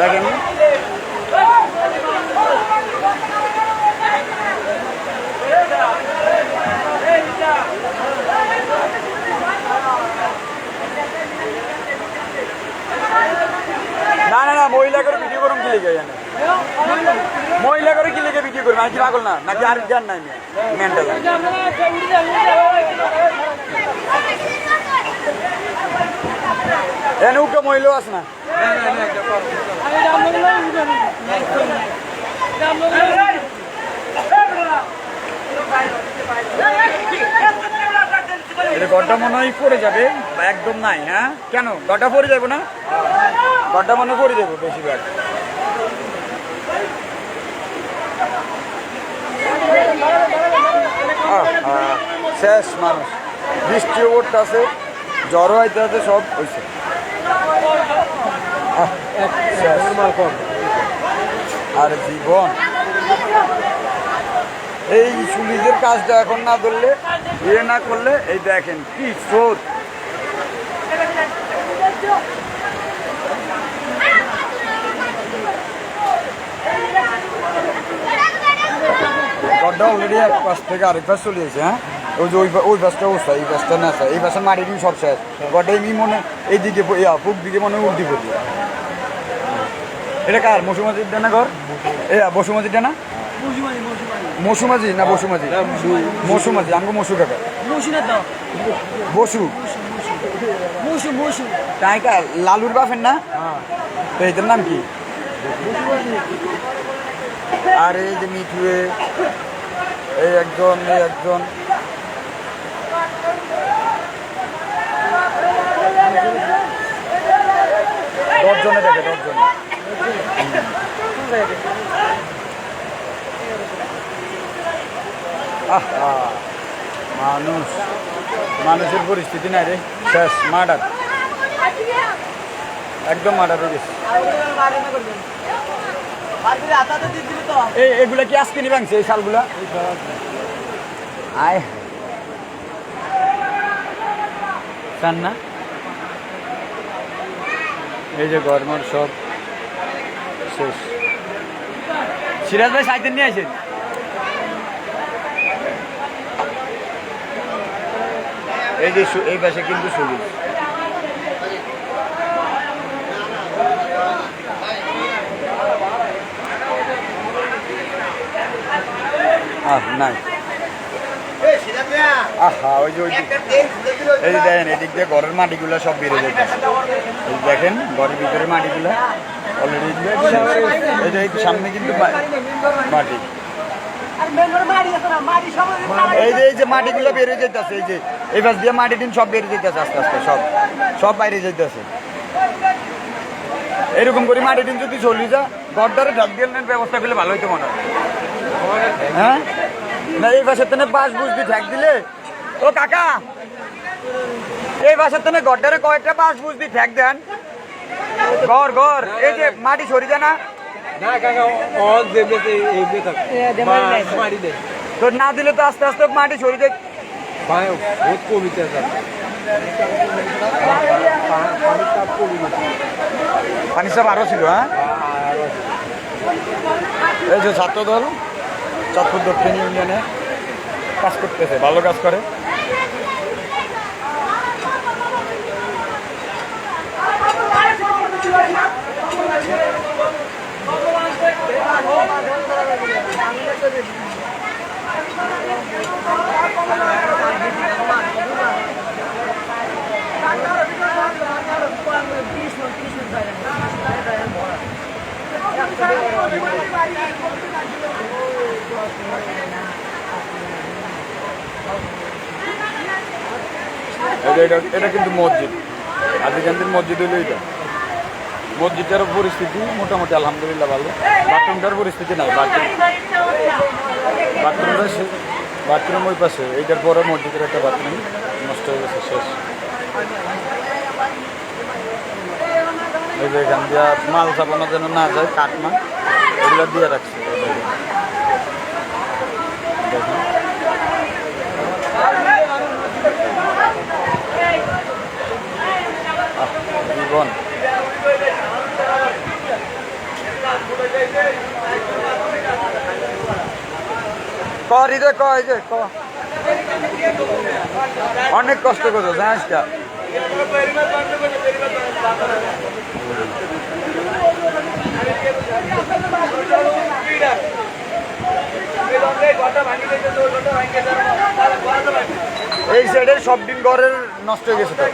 দেখেন। না না না, মহিলা করে ভিডিও করুন কি লিখে জানে মহিলা করে কি লিখে ভিডিও করুন আমি কি পাগল না? নাকি আর জ্ঞান নাই মেন্টাল এনে উকে মহিলাও আছে না? গড্ডা মনে হয় পড়ে যাবে একদম নাই হ্যাঁ? কেন? গড্ডা পড়ে যাব না? গড্ডা মনে পড়ে যাব বেশিরভাগ। শেষ মানুষ। বৃষ্টি ওপরটা আছে, জ্বর হইতে আছে, সব হয়েছে। আর জীবন। এই সুলিজের কাজটা এখন না ধরলে ইয়ে না করলে, এই দেখেন কি স্রোত। গড্ডা এক চলে গেছে হ্যাঁ? ওই এই না এই সব শেষ। গড্ডা মনে এইদিকে দিকে মনে উল্টি পড়ি এটা কার মসুমাজির ডানা ঘর? এ বসুমাজির ডানা মসুমাজি না বসুমাজি? মসুমাজি। আমাকে মসু কাকা। বসু। তাই লালুর বাপের না? তো এটার নাম কি? আর এই যে মিঠুয়ে এই একজন এই একজন। দশজনে দেখে দশজনে মানুষ। মানুষের পরিস্থিতি নাই রে। শেষ মার্ডার একদম মার্ডার হয়ে গেছে। এগুলা কি আজকে নিয়ে ভাঙছে এই শালগুলা? আয়। চান না? এই যে গরমর সব। শেষ। সিরাজ ভাই সাইকেল নিয়ে আসেন। এই যে এই পাশে কিন্তু সবুজ আহ নাই। আহা ওই যে ওই এই যে দেখেন এদিক দিয়ে ঘরের মাটিগুলো সব বেড়ে এই দেখেন ঘরের ভিতরে মাটিগুলো। মাটি। দিয়ে এরকম করে মাটি দিন যদি চলি যা গড়দারে ঢাক দিয়ে ব্যবস্থা করলে ভালো হইতো মনে হয়। হ্যাঁ? না, এই পাশের তেনে বাস বুঝবি ঠেক দিলে, ও কাকা, এই পাশের তেনে গড়দারে কয়েকটা বাস বুঝবি ঠেক দেন। ঘর ঘর এই যে মাটি সরি যায় না? তো না দিলে তো আস্তে আস্তে মাটি সরি যায়। ভাই বহুত কমিতে আছে। পানি সব আরও ছিল হ্যাঁ? এই যে ছাত্র দল চাঁদপুর দক্ষিণ ইউনিয়নে কাজ করতেছে ভালো কাজ করে। এটা কিন্তু মসজিদ। আজিকান্দির মসজিদ হইল এটা। মসজিদটার পরিস্থিতি মোটামুটি আলহামদুলিল্লাহ ভালো। বাথরুমটার পরিস্থিতি নাই, বাথরুম। বাথরুমটা বাথরুম ওই পাশে, এইটার পরে মসজিদের একটা বাথরুম নষ্ট হয়ে গেছে, শেষ। এই যে এখান দিয়ে মাল চাপানো যেন না যায় কাঠমা এগুলো দিয়ে রাখছে। জীবন। ক হৃদয় ক এই যে অনেক কষ্ট করছ, জানিস এই সাইডের সব দিন ঘরের নষ্ট হয়ে গেছে তো।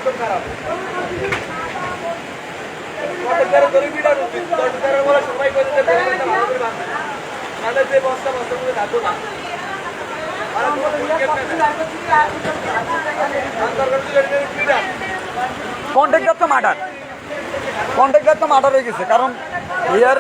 কন্ট্রাক্টর তো মার্ডার কন্ট্রাক্টর তো মার্ডার হয়ে গেছে কারণ ইয়ার